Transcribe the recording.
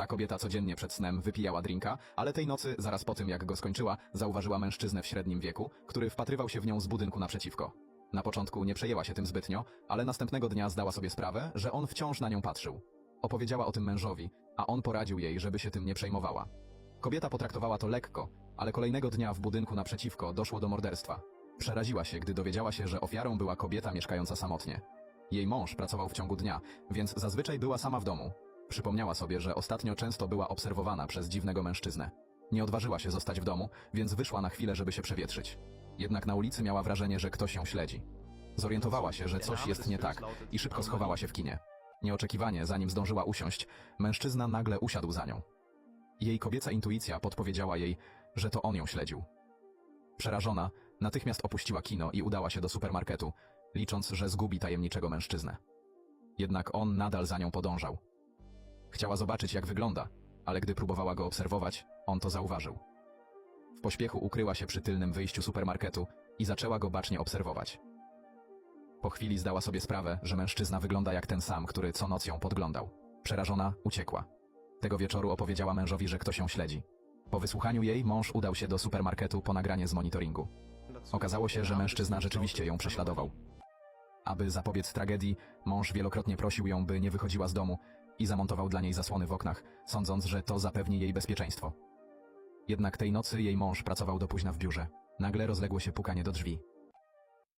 Ta kobieta codziennie przed snem wypijała drinka, ale tej nocy, zaraz po tym jak go skończyła, zauważyła mężczyznę w średnim wieku, który wpatrywał się w nią z budynku naprzeciwko. Na początku nie przejęła się tym zbytnio, ale następnego dnia zdała sobie sprawę, że on wciąż na nią patrzył. Opowiedziała o tym mężowi, a on poradził jej, żeby się tym nie przejmowała. Kobieta potraktowała to lekko, ale kolejnego dnia w budynku naprzeciwko doszło do morderstwa. Przeraziła się, gdy dowiedziała się, że ofiarą była kobieta mieszkająca samotnie. Jej mąż pracował w ciągu dnia, więc zazwyczaj była sama w domu. Przypomniała sobie, że ostatnio często była obserwowana przez dziwnego mężczyznę. Nie odważyła się zostać w domu, więc wyszła na chwilę, żeby się przewietrzyć. Jednak na ulicy miała wrażenie, że ktoś ją śledzi. Zorientowała się, że coś jest nie tak i szybko schowała się w kinie. Nieoczekiwanie, zanim zdążyła usiąść, mężczyzna nagle usiadł za nią. Jej kobieca intuicja podpowiedziała jej, że to on ją śledził. Przerażona, natychmiast opuściła kino i udała się do supermarketu, licząc, że zgubi tajemniczego mężczyznę. Jednak on nadal za nią podążał. Chciała zobaczyć, jak wygląda, ale gdy próbowała go obserwować, on to zauważył. W pośpiechu ukryła się przy tylnym wyjściu supermarketu i zaczęła go bacznie obserwować. Po chwili zdała sobie sprawę, że mężczyzna wygląda jak ten sam, który co noc ją podglądał. Przerażona, uciekła. Tego wieczoru opowiedziała mężowi, że ktoś ją śledzi. Po wysłuchaniu jej mąż udał się do supermarketu po nagranie z monitoringu. Okazało się, że mężczyzna rzeczywiście ją prześladował. Aby zapobiec tragedii, mąż wielokrotnie prosił ją, by nie wychodziła z domu i zamontował dla niej zasłony w oknach, sądząc, że to zapewni jej bezpieczeństwo. Jednak tej nocy jej mąż pracował do późna w biurze. Nagle rozległo się pukanie do drzwi.